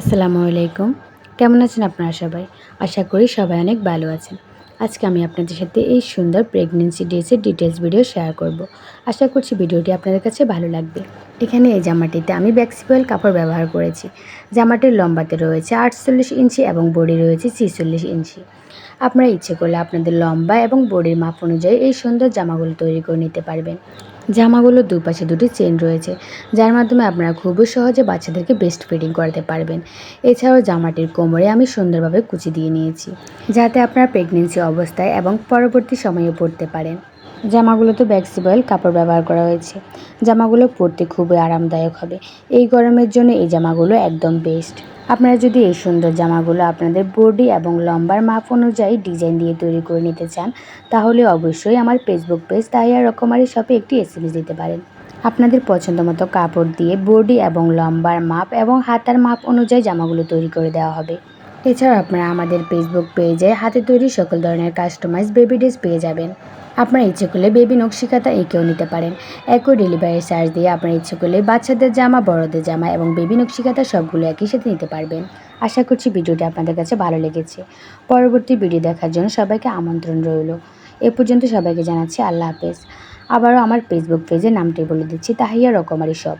আসসালামু আলাইকুম। কেমন আছেন আপনারা সবাই? আশা করি সবাই অনেক ভালো আছেন। আজকে আমি আপনাদের সাথে এই সুন্দর প্রেগনেন্সি ড্রেসের ডিটেলস ভিডিও শেয়ার করব। আশা করছি ভিডিওটি আপনাদের কাছে ভালো লাগবে। এখানে এই জামাটিতে আমি ব্যাক্সিপয়েল কাপড় ব্যবহার করেছি। জামাটির লম্বাতে রয়েছে আটচল্লিশ ইঞ্চি এবং বডি রয়েছে ছিচল্লিশ ইঞ্চি। আপনারা ইচ্ছে করলে আপনাদের লম্বা এবং বডির মাপ অনুযায়ী এই সুন্দর জামাগুলো তৈরি করে নিতে পারবেন। জামাগুলোর দুপাশে দুটি চেন রয়েছে, যার মাধ্যমে আপনারা খুবই সহজে বাচ্চাদেরকে বেস্ট ফিটিং করাতে পারবেন। এছাড়াও জামাটির কোমরে আমি সুন্দরভাবে কুচি দিয়ে নিয়েছি, যাতে আপনারা প্রেগনেন্সি অবস্থায় এবং পরবর্তী সময়ে পড়তে পারেন। জামাগুলোতে ব্যাক্সিবয়েল কাপড় ব্যবহার করা হয়েছে। জামাগুলো পরতে খুবই আরামদায়ক হবে। এই গরমের জন্য এই জামাগুলো একদম বেস্ট আপনারা যদি এই সুন্দর জামাগুলো আপনাদের বডি এবং লম্বার মাপ অনুযায়ী ডিজাইন দিয়ে তৈরি করে নিতে চান, তাহলে অবশ্যই আমার ফেসবুক পেজ তাহিয়া রকমারি শপে একটি এসএমএস দিতে পারেন। আপনাদের পছন্দ মতো কাপড় দিয়ে বডি এবং লম্বার মাপ এবং হাতার মাপ অনুযায়ী জামাগুলো তৈরি করে দেওয়া হবে। এছাড়া আপনারা আমাদের ফেসবুক পেজে হাতে তৈরি সকল ধরনের কাস্টমাইজ বেবি ড্রেস পেয়ে যাবেন। আপনার ইচ্ছে করলে বেবি নকশিকাতা এঁকেও নিতে পারেন। একই ডেলিভারি চার্জ দিয়ে আপনার ইচ্ছে করলে বাচ্চাদের জামা, বড়দের জামা এবং বেবি নকশিকাতা সবগুলো একই সাথে নিতে পারবেন। আশা করছি ভিডিওটি আপনাদের কাছে ভালো লেগেছে। পরবর্তী ভিডিও দেখার জন্য সবাইকে আমন্ত্রণ রইল। এ পর্যন্ত সবাইকে জানাচ্ছি আল্লাহ হাফেজ। আবারও আমার ফেসবুক পেজের নামটি বলে দিচ্ছি, তাহিয়া রকমারি সব